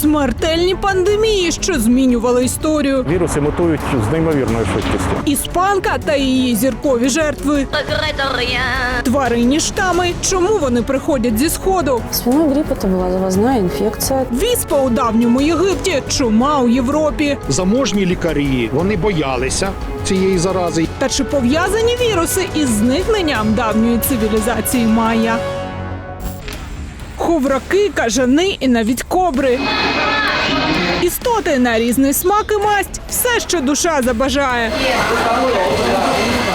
Смертельні пандемії, що змінювали історію. Віруси мутують з неймовірною швидкістю. Іспанка та її зіркові жертви. Тваринні штами. Чому вони приходять зі сходу? Свиной грипп это была завозная инфекция. Віспа у давньому Єгипті, чума у Європі. заможні лікарі вони боялися цієї зарази. Та чи пов'язані віруси із зникненням давньої цивілізації Майя? Ховраки, кажани і навіть кобри. Істоти на різний смак і масть все, що душа забажає.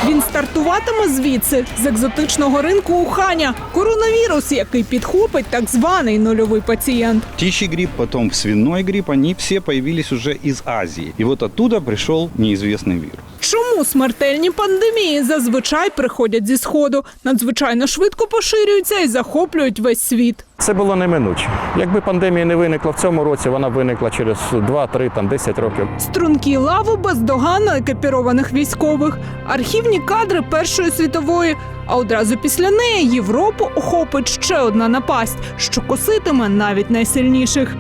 Він стартуватиме звідси з екзотичного ринку Уханя. Коронавірус, який підхопить так званий нульовий пацієнт. Птичий грипп, потом свиной грипп, они все появились уже из Азии. И вот оттуда пришел неизвестный вирус. Чому смертельні пандемії зазвичай приходять зі сходу, надзвичайно швидко поширюються і захоплюють весь світ? Це було неминуче. Якби пандемія не виникла в цьому році, вона виникла через 2, 3, там 10 років. Струнки лаву бездоганно екіпірованих військових, архівні кадри Першої світової. А одразу після неї Європу охопить ще одна напасть, що коситиме навіть найсильніших.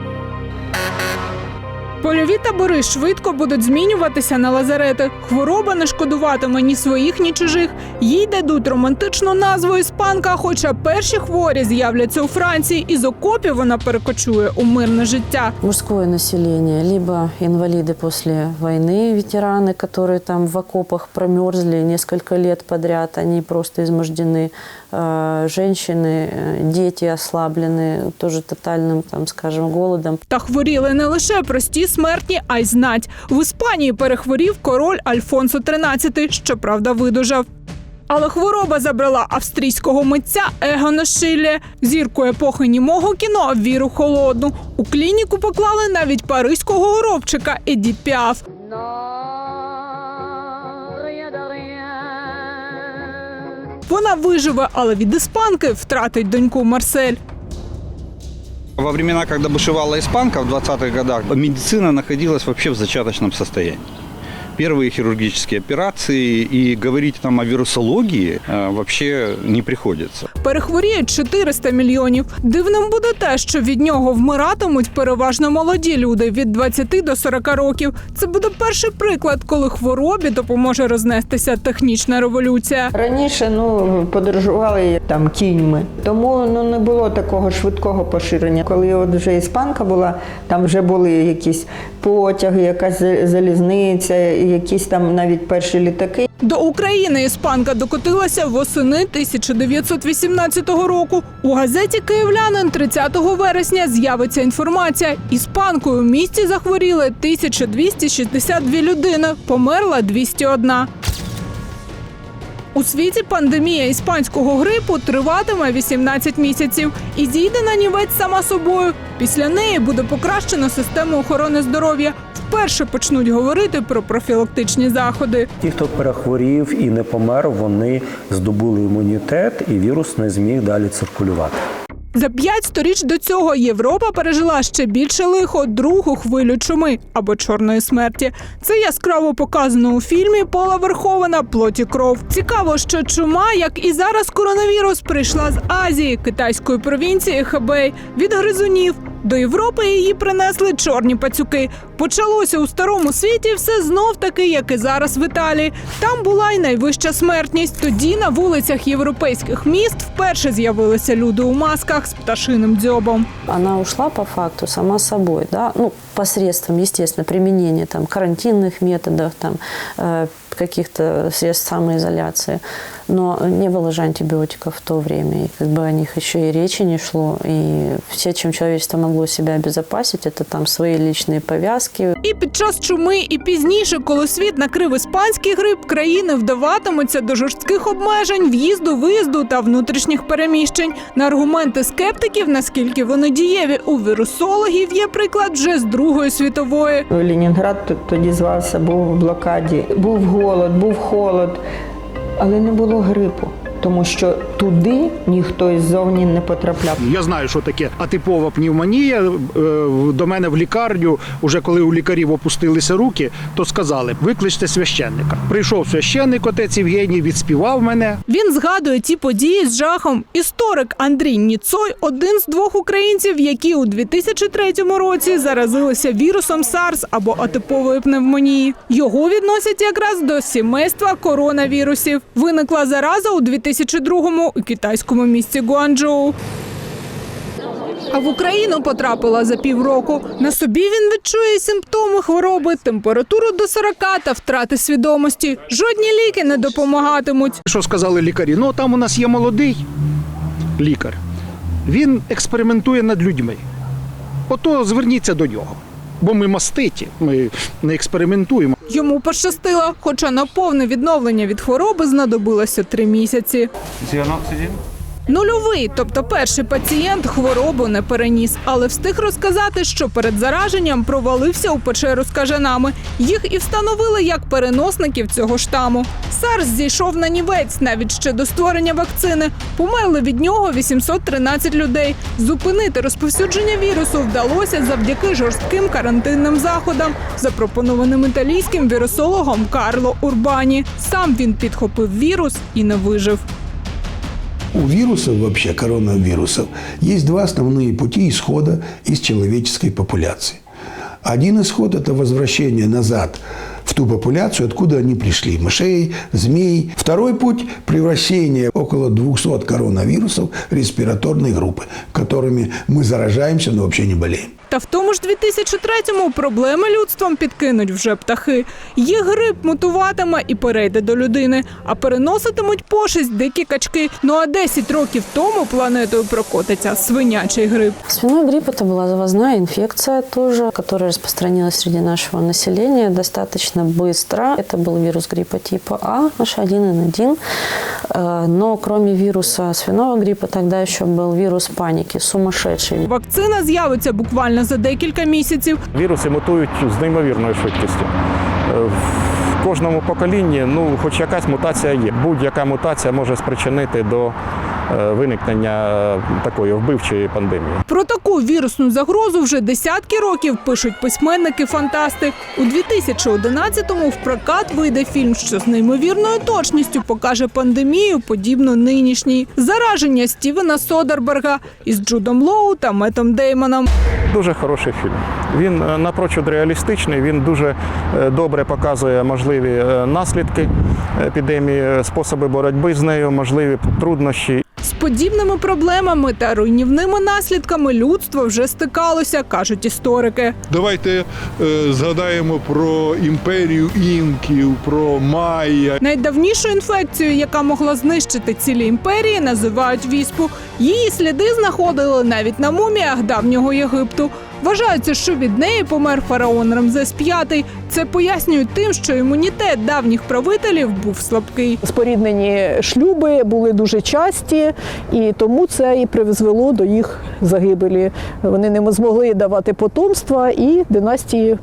Польові табори швидко будуть змінюватися на лазарети. Хвороба не шкодуватиме ні своїх, ні чужих. Їй дадуть романтичну назву іспанка. Хоча перші хворі з'являться у Франції, і з окопів вона перекочує у мирне життя. Мужское население, либо инвалиды после войны, ветераны, которые там в окопах промерзли несколько лет подряд, они просто измождены. Э, Женщины, э, дети ослаблены тоже тотальным, там, скажем, голодом. Та хворіли не лише прості смертні, а й знать. В Іспанії перехворів король Альфонсо XIII, щоправда, видужав. Але хвороба забрала австрійського митця Егона Шилле, зірку епохи німого кіно Віру Холодну. У клініку поклали навіть паризького горобчика Едіт Піаф. Вона виживе, але від іспанки втратить доньку Марсель. Во времена, когда бушевала испанка в 20-х годах, медицина находилась вообще в зачаточном состоянии. Первые хирургические операции и говорить там о вирусологии э, вообще не приходится. Перехворіє 400 мільйонів. Дивним буде те, що від нього вмиратимуть переважно молоді люди від 20 до 40 років. Це буде перший приклад, коли хворобі допоможе рознестися технічна революція. Раніше ну подорожували там кіньми, тому ну не було такого швидкого поширення. Коли от вже іспанка була, там вже були якісь потяги, якась за- залізниця, якісь там навіть перші літаки. До України іспанка докотилася восени 1918 року. У газеті Київлянин 30 вересня з'явиться інформація. Іспанкою в місті захворіли 1262 людини, померла 201. У світі пандемія іспанського грипу триватиме 18 місяців і зійде на нівець сама собою. Після неї буде покращено систему охорони здоров'я. Вперше почнуть говорити про профілактичні заходи. Ті, хто перехворів і не помер, вони здобули імунітет, і вірус не зміг далі циркулювати. За п'ять сторіч до цього Європа пережила ще більше лихо другу хвилю чуми або чорної смерті. Це яскраво показано у фільмі Пола Верховена Плоті кров. Цікаво, що чума, як і зараз коронавірус, прийшла з Азії, китайської провінції Хебей, від гризунів. До Європи її принесли чорні пацюки. Почалося у старому світі все знов таки, як і зараз в Італії. Там була й найвища смертність. Тоді на вулицях європейських міст вперше з'явилися люди у масках з пташиним дзьобом. Она ушла по факту сама собой, да, ну, посредством, естественно, применения там карантинных методов, там, э, каких-то средств самоизоляции Но не было же антибиотиков в то время, и как бы о них еще и речи не шло. И все, чем человечество могло себя обезопасить, это там свои личные повязки, І під час чуми, і пізніше, коли світ накрив іспанський грип, країни вдаватимуться до жорстких обмежень в'їзду, виїзду та внутрішніх переміщень. На аргументи скептиків, наскільки вони дієві, у вірусологів є приклад вже з Другої світової. Ленінград т- тоді звався, був в блокаді. Був голод, був холод, але не було грипу. Тому що туди ніхто іззовні не потрапляв. Я знаю, що таке атипова пневмонія. Е, До мене в лікарню, уже коли у лікарів опустилися руки, то сказали: викличте священника. Прийшов священник, отець Євгеній, відспівав мене. Він згадує ті події з жахом. Історик Андрій Ніцой один з двох українців, які у 2003 році заразилися вірусом SARS або атипової пневмонії. Його відносять якраз до сімейства коронавірусів. Виникла зараза у 2002-му у китайському місті Гуанчжоу. А в Україну потрапила за півроку. На собі він відчує симптоми хвороби, температуру до 40 та втрати свідомості. Жодні ліки не допомагатимуть. Що сказали лікарі? Ну там у нас є молодий лікар. Він експериментує над людьми. Ото зверніться до нього. Бо ми маститі, ми не експериментуємо. Йому пощастило, хоча на повне відновлення від хвороби знадобилося три місяці. Нульовий, тобто перший пацієнт хворобу не переніс, але встиг розказати, що перед зараженням провалився у печеру з кажанами. Їх і встановили як переносників цього штаму. Сарс зійшов на нівець навіть ще до створення вакцини. Померли від нього 813 людей. Зупинити розповсюдження вірусу вдалося завдяки жорстким карантинним заходам, запропонованим італійським вірусологом Карло Урбані. Сам він підхопив вірус і не вижив. У вирусов, вообще коронавирусов, есть два основные пути исхода из человеческой популяции. Один исход – это возвращение назад в ту популяцию, откуда они пришли – мышей, змей. Второй путь – превращение около 200 коронавирусов респираторной группы, которыми мы заражаемся, но вообще не болеем. Та в тому ж 2003-му проблеми людством підкинуть вже птахи. Їх грип мутуватиме і перейде до людини, а переноситимуть пошесть дикі качки. Ну а 10 років тому планетою прокотиться свинячий грип. Свиной грипп это была завозная инфекция тоже, которая распространилась среди нашего населения достаточно быстро. Это был вирус гриппа типа А, H1N1. Э, Но кроме вируса свиного гриппа тогда еще был вирус паники, сумасшедший Вакцина з'явиться буквально за декілька місяців. Віруси мутують з неймовірною швидкістю. Е, В кожному поколінні ну, хоч якась мутація є. Будь-яка мутація може спричинити до е, виникнення е, такої вбивчої пандемії. Про таку вірусну загрозу вже десятки років пишуть письменники-фантасти. У 2011-му в прокат вийде фільм, що з неймовірною точністю покаже пандемію, подібну нинішній. Зараження Стівена Содерберга із Джудом Лоу та Метом Деймоном. Дуже хороший фільм. Він е, напрочуд реалістичний, він дуже е, добре показує можливі е, наслідки епідемії, е, способи боротьби з нею, можливі труднощі подібними проблемами та руйнівними наслідками людство вже стикалося, кажуть історики. Давайте е, згадаємо про імперію інків, про майя. Найдавнішу інфекцію, яка могла знищити цілі імперії, називають віспу. Її сліди знаходили навіть на муміях давнього Єгипту. Вважається, що від неї помер фараон Рамзес V. Це пояснюють тим, що імунітет давніх правителів був слабкий. Споріднені шлюби були дуже часті, і тому це і призвело до їх загибелі. Вони не змогли давати потомства, і династії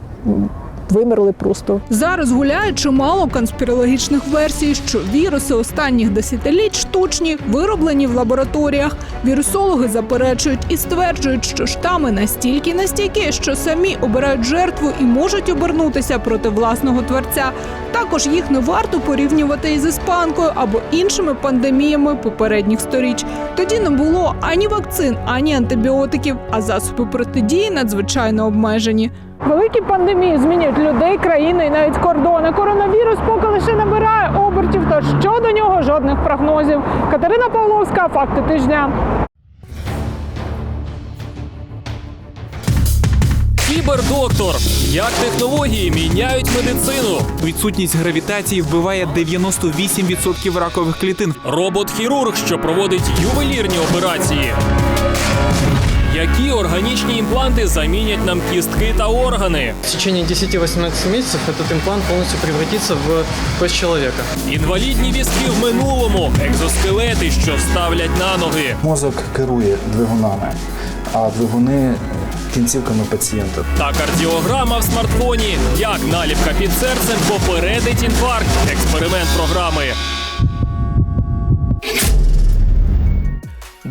вимерли просто. Зараз гуляє чимало конспірологічних версій, що віруси останніх десятиліть штучні, вироблені в лабораторіях. Вірусологи заперечують і стверджують, що штами настільки настійкі, що самі обирають жертву і можуть обернутися проти власного творця. Також їх не варто порівнювати із іспанкою або іншими пандеміями попередніх сторіч. Тоді не було ані вакцин, ані антибіотиків, а засоби протидії надзвичайно обмежені. Великі пандемії змінюють людей, країни і навіть кордони. Коронавірус поки лише набирає обертів, тож щодо нього жодних прогнозів. Катерина Павловська, факти тижня. Кібердоктор. Як технології міняють медицину? Відсутність гравітації вбиває 98% ракових клітин. Робот-хірург, що проводить ювелірні операції. Які органічні імпланти замінять нам кістки та органи? В течение 10-18 месяцев этот имплант полностью превратится в кость человека. Інвалідні візки в минулому, екзоскелети, що ставлять на ноги. Мозок керує двигунами, а двигуни кінцівками пацієнта. Та кардіограма в смартфоні. Як наліпка під серцем попередить інфаркт. Експеримент програми.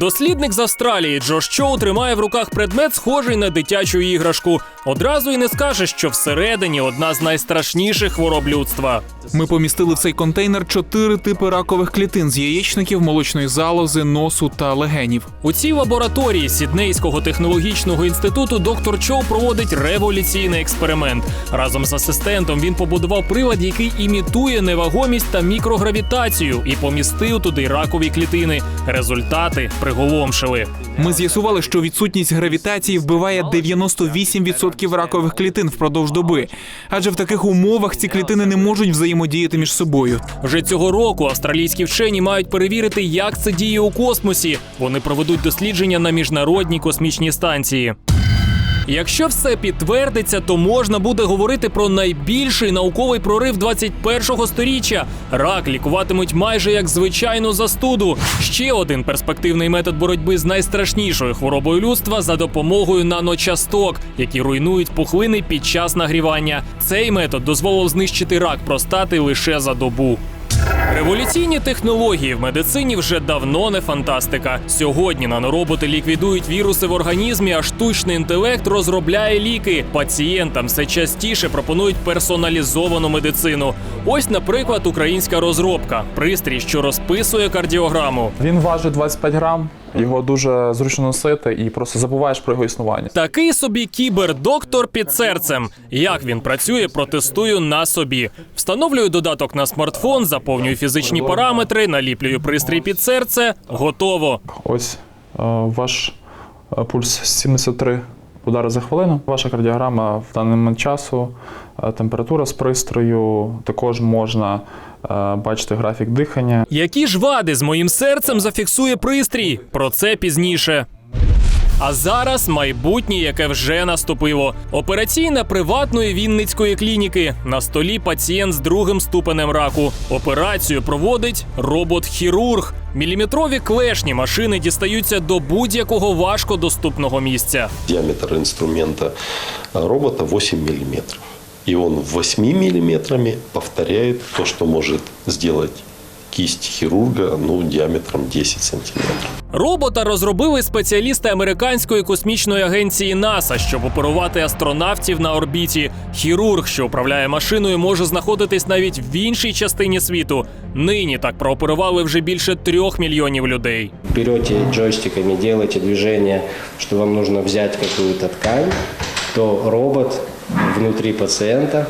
Дослідник з Австралії Джош Чоу тримає в руках предмет, схожий на дитячу іграшку. Одразу й не скаже, що всередині одна з найстрашніших хвороб людства. Ми помістили в цей контейнер чотири типи ракових клітин з яєчників, молочної залози, носу та легенів. У цій лабораторії Сіднейського технологічного інституту доктор Чоу проводить революційний експеримент. Разом з асистентом він побудував прилад, який імітує невагомість та мікрогравітацію, і помістив туди ракові клітини. Результати приголомшили. Ми з'ясували, що відсутність гравітації вбиває 98% ракових клітин впродовж доби, адже в таких умовах ці клітини не можуть взаємодіяти між собою. Вже цього року австралійські вчені мають перевірити, як це діє у космосі. Вони проведуть дослідження на міжнародній космічній станції. Якщо все підтвердиться, то можна буде говорити про найбільший науковий прорив 21-го сторіччя. Рак лікуватимуть майже як звичайну застуду. Ще один перспективний метод боротьби з найстрашнішою хворобою людства за допомогою наночасток, які руйнують пухлини під час нагрівання. Цей метод дозволив знищити рак простати лише за добу. Революційні технології в медицині вже давно не фантастика. Сьогодні нанороботи ліквідують віруси в організмі, а штучний інтелект розробляє ліки. Пацієнтам все частіше пропонують персоналізовану медицину. Ось, наприклад, українська розробка пристрій, що розписує кардіограму. Він важить 25 грам, його дуже зручно носити і просто забуваєш про його існування. Такий собі кібердоктор під серцем. Як він працює, протестую на собі. Встановлюю додаток на смартфон, заповнюю фізичні параметри, наліплюю пристрій під серце. Готово. Ось е, ваш е, пульс 73 удари за хвилину. Ваша кардіограма в даний момент часу, е, температура з пристрою. Також можна е, бачити графік дихання. Які ж вади з моїм серцем зафіксує пристрій? Про це пізніше. А зараз майбутнє, яке вже наступило. Операційна приватної вінницької клініки. На столі пацієнт з другим ступенем раку. Операцію проводить робот-хірург. Міліметрові клешні машини дістаються до будь-якого важкодоступного місця. Диаметр инструмента а, робота 8 миллиметров. И он 8 миллиметрами повторяет то, что может сделать кисть хирурга ну, диаметром 10 сантиметров. Робота розробили спеціалісти американської космічної агенції НАСА, щоб оперувати астронавтів на орбіті. Хірург, що управляє машиною, може знаходитись навіть в іншій частині світу. Нині так прооперували вже більше трьох мільйонів людей. берете джойстиками, делаете движение, что вам нужно взять какую-то ткань, то робот внутри пациента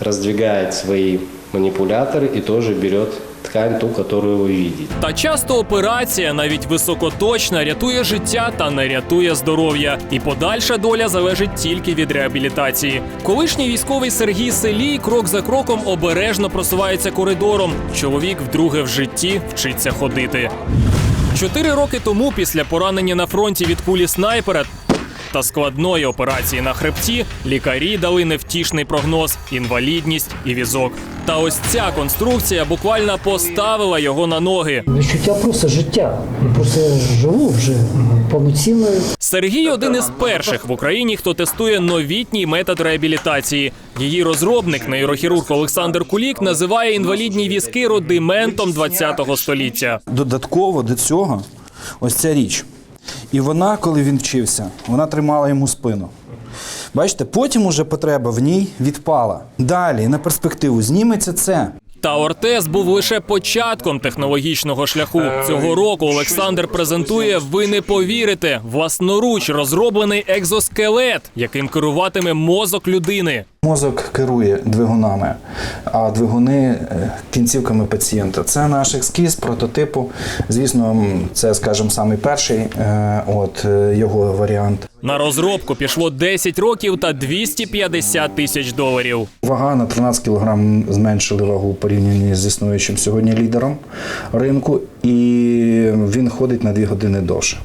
раздвигает свои манипуляторы и тоже берет ткань, ту, которую вы видите. Та часто операція, навіть високоточна, рятує життя та не рятує здоров'я. І подальша доля залежить тільки від реабілітації. Колишній військовий Сергій Селій крок за кроком обережно просувається коридором. Чоловік вдруге в житті вчиться ходити. Чотири роки тому, після поранення на фронті від кулі снайпера та складної операції на хребті, лікарі дали невтішний прогноз, інвалідність і візок. Та ось ця конструкція буквально поставила його на ноги. Відчуття просто життя. Я просто живу вже повноцінною. Сергій один із перших в Україні, хто тестує новітній метод реабілітації. Її розробник, нейрохірург Олександр Кулік, називає інвалідні візки рудиментом 20-го століття. Додатково до цього ось ця річ. І вона, коли він вчився, вона тримала йому спину. Бачите, потім уже потреба в ній відпала. Далі, на перспективу, зніметься це. Та Ортез був лише початком технологічного шляху. Цього року Олександр презентує, ви не повірите, власноруч розроблений екзоскелет, яким керуватиме мозок людини. Мозок керує двигунами, а двигуни е, кінцівками пацієнта. Це наш ескіз прототипу. Звісно, це, скажімо, самий перший е, от, е, його варіант. На розробку пішло 10 років та 250 тисяч доларів. Вага на 13 кг зменшили вагу порівнянні з існуючим сьогодні лідером ринку, і він ходить на 2 години довше.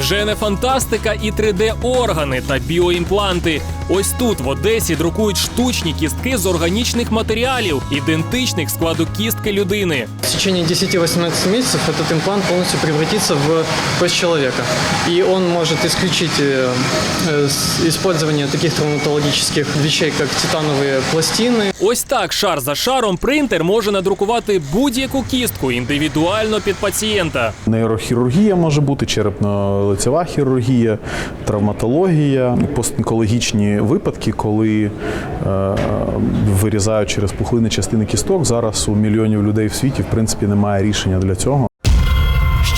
Вже не фантастика і 3D-органи та біоімпланти. Ось тут в Одесі друкують штучні кістки з органічних матеріалів, ідентичних складу кістки людини. В течение 10-18 месяцев этот имплант полностью превратится в кость человека. И он может исключить э, э, с- использование таких травматологических вещей, как титановые пластины. Ось так шар за шаром принтер може надрукувати будь-яку кістку індивідуально під пацієнта. Нейрохірургія може бути, черепно-лицева хірургія, травматологія, постонкологічні випадки, коли е, вирізають через пухлини частини кісток. Зараз у мільйонів людей в світі, в принципі, немає рішення для цього.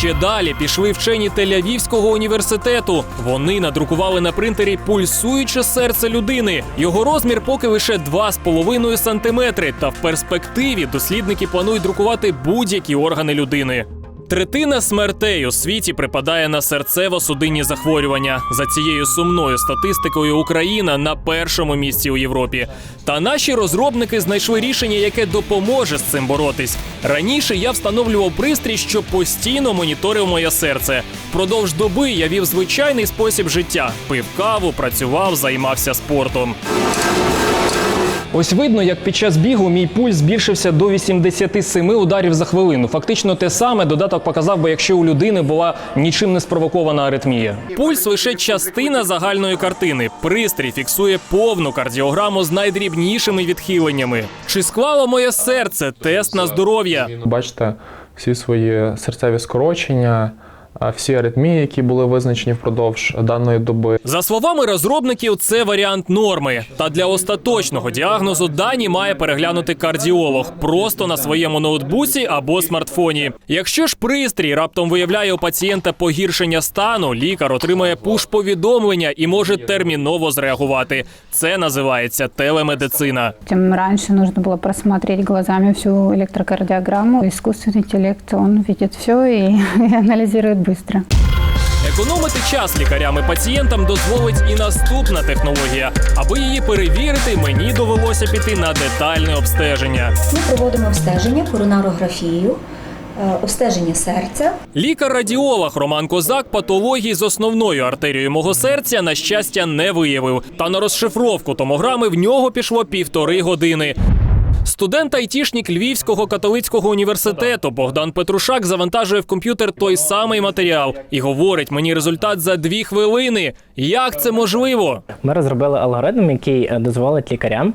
Ще далі пішли вчені Тель-Авівського університету. Вони надрукували на принтері пульсуюче серце людини. Його розмір поки лише 2,5 сантиметри. Та в перспективі дослідники планують друкувати будь-які органи людини. Третина смертей у світі припадає на серцево-судинні захворювання. За цією сумною статистикою Україна на першому місці у Європі. Та наші розробники знайшли рішення, яке допоможе з цим боротись. Раніше я встановлював пристрій, що постійно моніторив моє серце. Впродовж доби я вів звичайний спосіб життя: пив каву, працював, займався спортом. Ось видно, як під час бігу мій пульс збільшився до 87 ударів за хвилину. Фактично те саме додаток показав би, якщо у людини була нічим не спровокована аритмія. Пульс лише частина загальної картини. Пристрій фіксує повну кардіограму з найдрібнішими відхиленнями. Чи склало моє серце тест на здоров'я? Бачите всі свої серцеві скорочення, всі аритмії, які були визначені впродовж даної доби. За словами розробників, це варіант норми. Та для остаточного діагнозу дані має переглянути кардіолог просто на своєму ноутбуці або смартфоні. Якщо ж пристрій раптом виявляє у пацієнта погіршення стану, лікар отримує пуш-повідомлення і може терміново зреагувати. Це називається телемедицина. Тем раньше нужно было просмотреть глазами всю электрокардиограмму. Искусственный интеллект, он видит все и, и быстро. Економити час лікарям і пацієнтам дозволить і наступна технологія. Аби її перевірити, мені довелося піти на детальне обстеження. Ми проводимо обстеження, коронарографію, е, обстеження серця. Лікар-радіолог Роман Козак патології з основною артерією мого серця на щастя не виявив. Та на розшифровку томограми в нього пішло півтори години. Студент айтішнік Львівського католицького університету Богдан Петрушак завантажує в комп'ютер той самий матеріал і говорить мені результат за дві хвилини. Як це можливо? Ми розробили алгоритм, який е, дозволить лікарям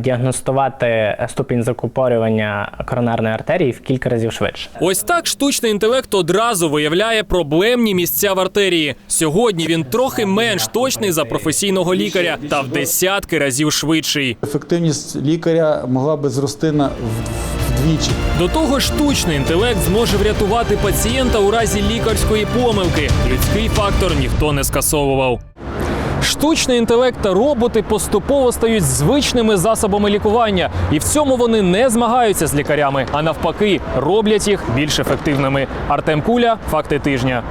діагностувати ступінь закупорювання коронарної артерії в кілька разів швидше. Ось так штучний інтелект одразу виявляє проблемні місця в артерії. Сьогодні він трохи менш точний за професійного лікаря та в десятки разів швидший. Ефективність лікаря могла би зрости на в- вдвічі. До того штучний інтелект зможе врятувати пацієнта у разі лікарської помилки. Людський фактор ніхто не скасовував. Штучний інтелект та роботи поступово стають звичними засобами лікування, і в цьому вони не змагаються з лікарями, а навпаки, роблять їх більш ефективними. Артем Куля, факти тижня.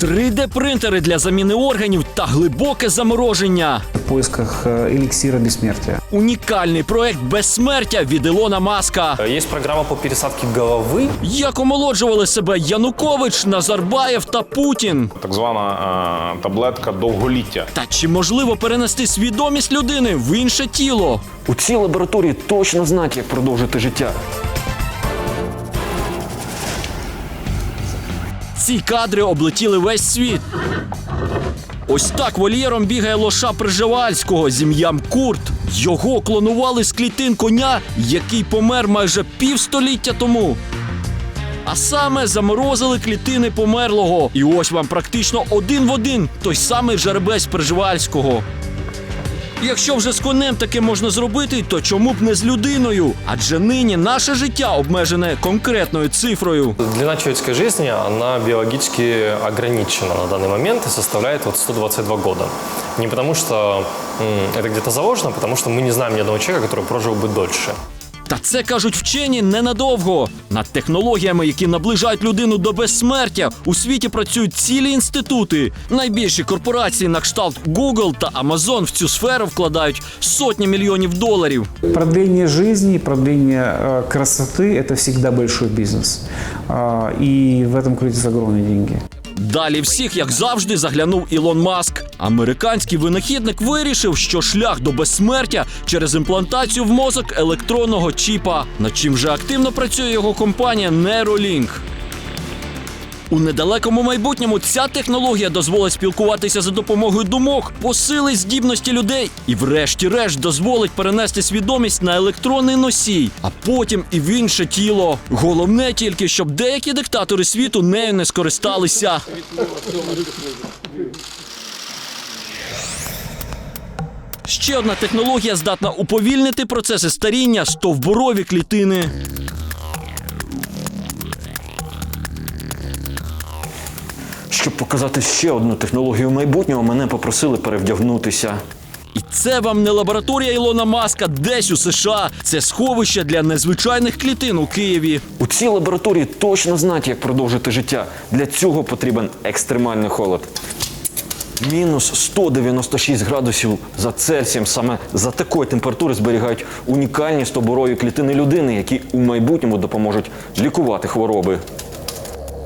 3D-принтери для заміни органів та глибоке замороження. В поисках эликсира бессмертия. Унікальний проект безсмертя від Ілона Маска. Є програма по пересадці голови. Як омолоджували себе Янукович, Назарбаєв та Путін. Так звана е, таблетка довголіття. Та чи можливо перенести свідомість людини в інше тіло? У цій лабораторії точно знають, як продовжити життя. Ці кадри облетіли весь світ. Ось так вольєром бігає лоша Приживальського з ім'ям Курт. Його клонували з клітин коня, який помер майже півстоліття тому. А саме заморозили клітини померлого. І ось вам практично один в один той самий жеребець Приживальського. Якщо вже з конем таке можна зробити, то чому б не з людиною? Адже нині наше життя обмежене конкретною цифрою. Длина человеческой жизни, она биологически ограничена на данный момент и составляет вот 122 года. Не потому что м, это где-то заложено, а потому что мы не знаем ни одного человека, который прожил бы дольше. Та це кажуть вчені ненадовго. Над технологіями, які наближають людину до безсмертя, у світі працюють цілі інститути. Найбільші корпорації на кшталт Google та Amazon в цю сферу вкладають сотні мільйонів доларів. Продление жизни, продление э, красоты – это всегда большой бизнес. А, И в этом крутятся огромные деньги. Далі всіх, як завжди, заглянув Ілон Маск. Американський винахідник вирішив, що шлях до безсмертя через імплантацію в мозок електронного чіпа, над чим вже активно працює його компанія Neuralink. У недалекому майбутньому ця технологія дозволить спілкуватися за допомогою думок, посилить здібності людей і, врешті-решт, дозволить перенести свідомість на електронний носій, а потім і в інше тіло. Головне тільки, щоб деякі диктатори світу нею не скористалися. Ще одна технологія здатна уповільнити процеси старіння стовбурові клітини. Щоб показати ще одну технологію майбутнього, мене попросили перевдягнутися. І це вам не лабораторія Ілона Маска десь у США. Це сховище для незвичайних клітин у Києві. У цій лабораторії точно знають, як продовжити життя. Для цього потрібен екстремальний холод. Мінус 196 градусів за Цельсієм. Саме за такої температури зберігають унікальні стоборові клітини людини, які у майбутньому допоможуть лікувати хвороби.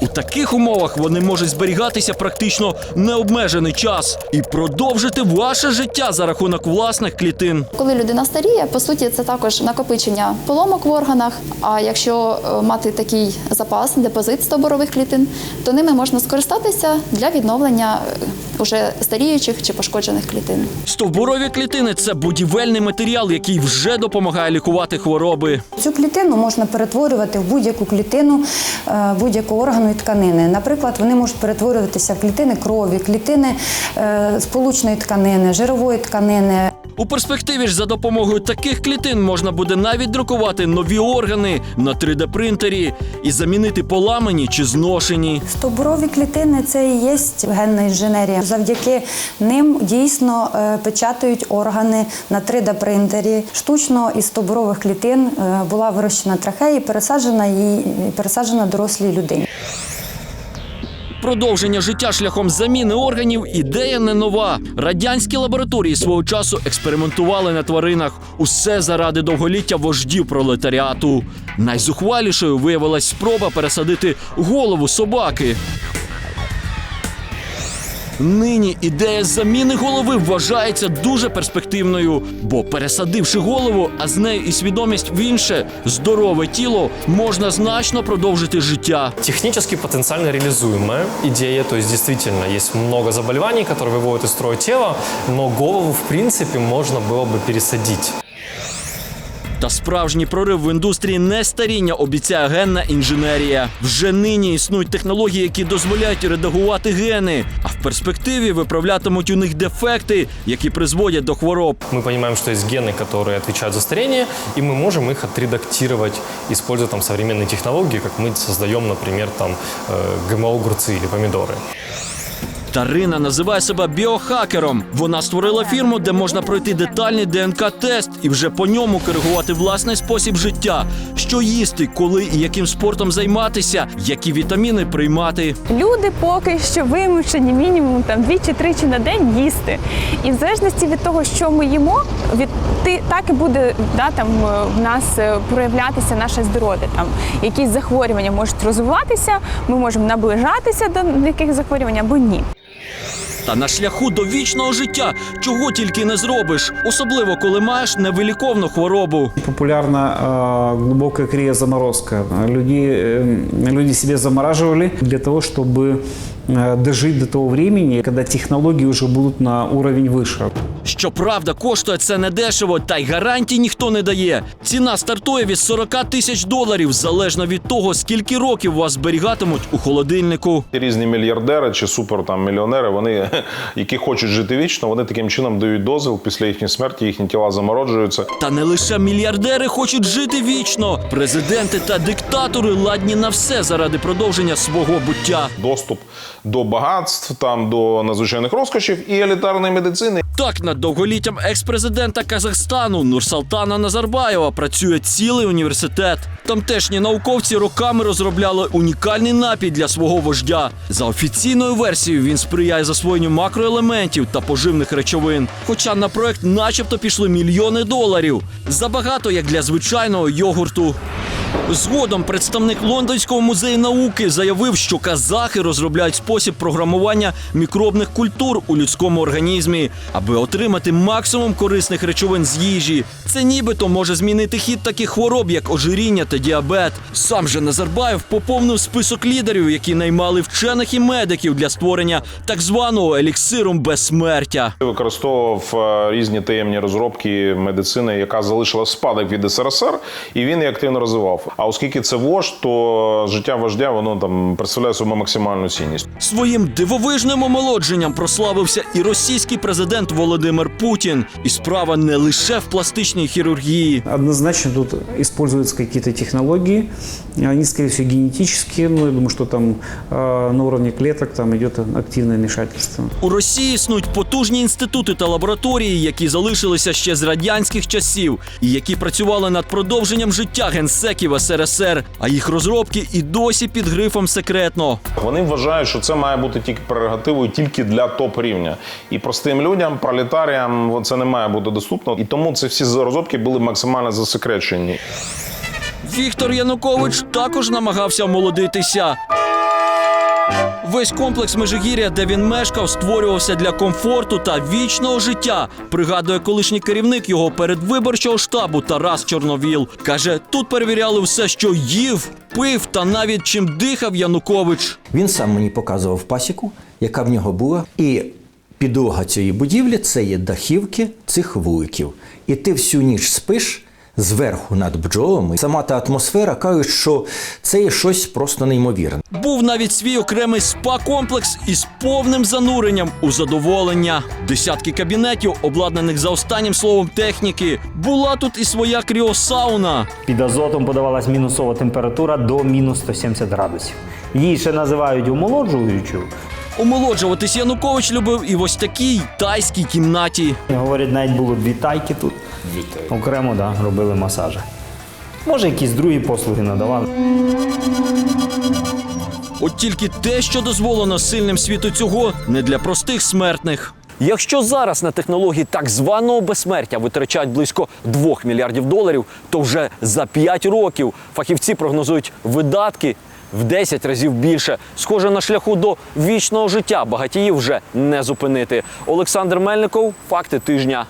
У таких умовах вони можуть зберігатися практично необмежений час і продовжити ваше життя за рахунок власних клітин. Коли людина старіє, по суті, це також накопичення поломок в органах. А якщо е, мати такий запас, депозит стоборових клітин, то ними можна скористатися для відновлення е, уже старіючих чи пошкоджених клітин. Стовбурові клітини це будівельний матеріал, який вже допомагає лікувати хвороби. Цю клітину можна перетворювати в будь-яку клітину е, будь-якого органу і тканини. Наприклад, вони можуть перетворюватися в клітини крові, клітини е, сполучної тканини, жирової тканини. У перспективі ж за допомогою таких клітин можна буде навіть друкувати нові органи на 3D-принтері і замінити поламані чи зношені. Стовбурові клітини це і є генна інженерія. Завдяки ним дійсно е, печатають органи на 3D-принтері. Штучно із стовбурових клітин е, була вирощена трахея і пересаджена їй пересаджена дорослій людині. Продовження життя шляхом заміни органів ідея не нова. Радянські лабораторії свого часу експериментували на тваринах. Усе заради довголіття вождів пролетаріату. Найзухвалішою виявилась спроба пересадити голову собаки. Нині ідея заміни голови вважається дуже перспективною, бо пересадивши голову, а з нею і свідомість в інше здорове тіло, можна значно продовжити життя. Технически потенциально реализуемая идея, то есть действительно есть много заболеваний, которые выводят из строя тело, но голову в принципе можно было бы пересадить. Та справжній прорив в індустрії не старіння обіцяє генна інженерія. Вже нині існують технології, які дозволяють редагувати гени, а в перспективі виправлятимуть у них дефекти, які призводять до хвороб. Мы понимаем, что есть гены, которые отвечают за старение, и мы можем их отредактировать, используя там современные технологии, как мы создаем, например, там э, ГМО-огурцы или помидоры. Тарина називає себе біохакером. Вона створила фірму, де можна пройти детальний ДНК-тест і вже по ньому коригувати власний спосіб життя, що їсти, коли і яким спортом займатися, які вітаміни приймати. Люди поки що вимушені мінімум там двічі-тричі на день їсти. І в залежності від того, що ми їмо, від ти так і буде да, там е, в нас е, проявлятися наше здоров'я. Там якісь захворювання можуть розвиватися, ми можемо наближатися до яких захворювань або ні Та на шляху до вічного життя чого тільки не зробиш, особливо коли маєш невиліковну хворобу. Популярна э, глубокая криозаморозка. Люди, э, люди себя замораживали для того, чтобы э, дожить до того времени, когда технологии уже будут на уровень выше. Щоправда, коштує це недешево, та й гарантій ніхто не дає. Ціна стартує від 40 тисяч доларів, залежно від того, скільки років вас зберігатимуть у холодильнику. Різні мільярдери чи супер там мільйонери, вони які хочуть жити вічно, вони таким чином дають дозвіл після їхньої смерті, їхні тіла замороджуються. Та не лише мільярдери хочуть жити вічно. Президенти та диктатори ладні на все заради продовження свого буття. Доступ до багатств, там до надзвичайних розкошів і елітарної медицини. Так, над довголіттям екс-президента Казахстану Нурсалтана Назарбаєва працює цілий університет. Тамтешні науковці роками розробляли унікальний напій для свого вождя. За офіційною версією він сприяє засвоєнню макроелементів та поживних речовин. Хоча на проект начебто пішли мільйони доларів. Забагато як для звичайного йогурту. Згодом представник Лондонського музею науки заявив, що казахи розробляють спосіб програмування мікробних культур у людському організмі, аби отримати максимум корисних речовин з їжі. Це нібито може змінити хід таких хвороб, як ожиріння та діабет. Сам же Назарбаєв поповнив список лідерів, які наймали вчених і медиків для створення так званого еліксиру безсмертя. Використовував е, різні таємні розробки медицини, яка залишила спадок від СРСР, і він її активно розвивав. А оскільки це вождь, то життя вождя воно там представляє собою максимальну цінність. Своїм дивовижним омолодженням прославився і російський президент Володимир Путін. І справа не лише в пластичній хірургії. Однозначно тут используются какие-то технологии, они, скорее всего, генетические, но я думаю, что там на уровне клеток там идет активное вмешательство. У Росії існують потужні інститути та лабораторії, які залишилися ще з радянських часів, і які працювали над продовженням життя генсеків СРСР. А їх розробки і досі під грифом секретно. Вони вважають, що це має бути тільки прерогативою тільки для топ-рівня. І простим людям, пролетаріям, це не має бути доступно. І тому ці всі розробки були максимально засекречені. Віктор Янукович також намагався омолодитися. Весь комплекс Межигір'я, де він мешкав, створювався для комфорту та вічного життя. Пригадує колишній керівник його передвиборчого штабу Тарас Чорновіл. Каже, тут перевіряли все, що їв, пив та навіть чим дихав Янукович. Він сам мені показував пасіку, яка в нього була. І підлога цієї будівлі це є дахівки цих вуликів. І ти всю ніч спиш зверху над бджолами. Сама та атмосфера кажуть, що це є щось просто неймовірне. Був навіть свій окремий спа-комплекс із повним зануренням у задоволення. Десятки кабінетів, обладнаних за останнім словом техніки. Була тут і своя кріосауна. Під азотом подавалась мінусова температура до мінус 170 градусів. Її ще називають омолоджуючою. Омолоджуватись Янукович любив і в ось такій тайській кімнаті. Говорять, навіть було дві тайки тут. Окремо да, робили масажі. Може, якісь другі послуги надавали. От тільки те, що дозволено сильним світу цього, не для простих смертних. Якщо зараз на технології так званого безсмертя витрачають близько 2 мільярдів доларів, то вже за 5 років фахівці прогнозують видатки в 10 разів більше. Схоже на шляху до вічного життя багатіїв вже не зупинити. Олександр Мельников, факти тижня.